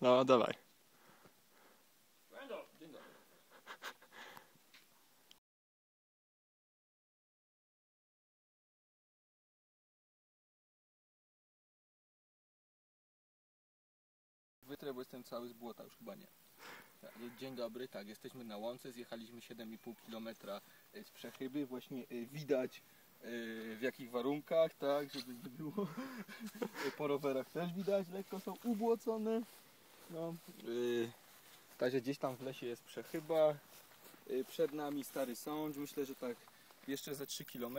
No, dawaj. Wytrę, bo jestem cały z błota, już chyba nie. Tak, Dzień dobry, tak, jesteśmy na łące, zjechaliśmy 7,5 km z przechyby, właśnie y, widać y, w jakich warunkach, tak, żeby nie było. Po rowerach też widać, lekko są ubłocone. No, y, także gdzieś tam w lesie jest przechyba. Y, Przed nami Stary Sącz, myślę, że tak jeszcze ze 3 km.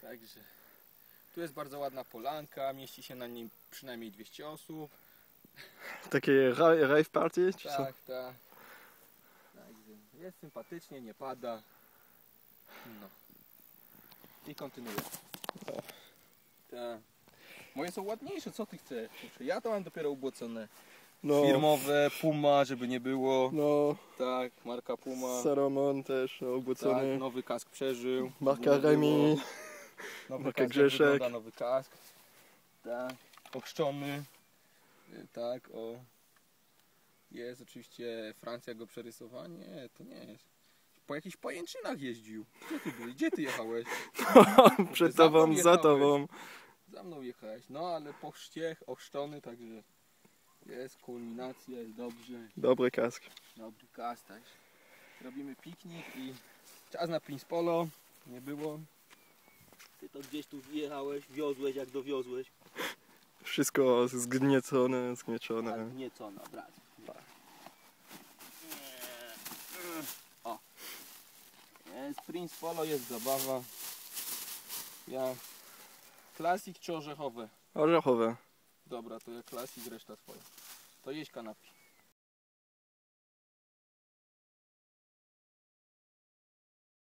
Także tu jest bardzo ładna polanka, mieści się na niej przynajmniej 200 osób. Takie ra- rave party, czy? Tak, tak. Także jest sympatycznie, nie pada. No. I kontynuuję. Tak. Moje są ładniejsze, co ty chcesz? Ja to mam dopiero ubłocone. No, Firmowe, Puma, żeby nie było. no, Tak, marka Puma. Salomon też Tak, obłocony. nowy kask przeżył. Marka Remi. Nowy marka kask, Grzeszek. wygląda Nowy kask. Tak, ochrzczony. Y, Tak, o. Jest oczywiście Francja go przerysowała. Nie, to nie jest. Po jakichś pajęczynach jeździł. Gdzie ty? Gdzie ty jechałeś? Przed tobą, za tobą. Za mną jechałeś. No ale po chrzcie, ochrzczony, także jest kulminacja, jest dobrze. Dobry kask. Dobry kask, tak. Robimy piknik i czas na Prince Polo. Nie było. Ty to gdzieś tu wjechałeś, wiozłeś jak dowiozłeś. Wszystko zgniecone, zgnieczone. Nieco na brat. O. Jest Prince Polo, jest zabawa. Ja. Klasik czy orzechowe? Orzechowe. Dobra, to ja klasik, reszta twoja. To jeść kanapki.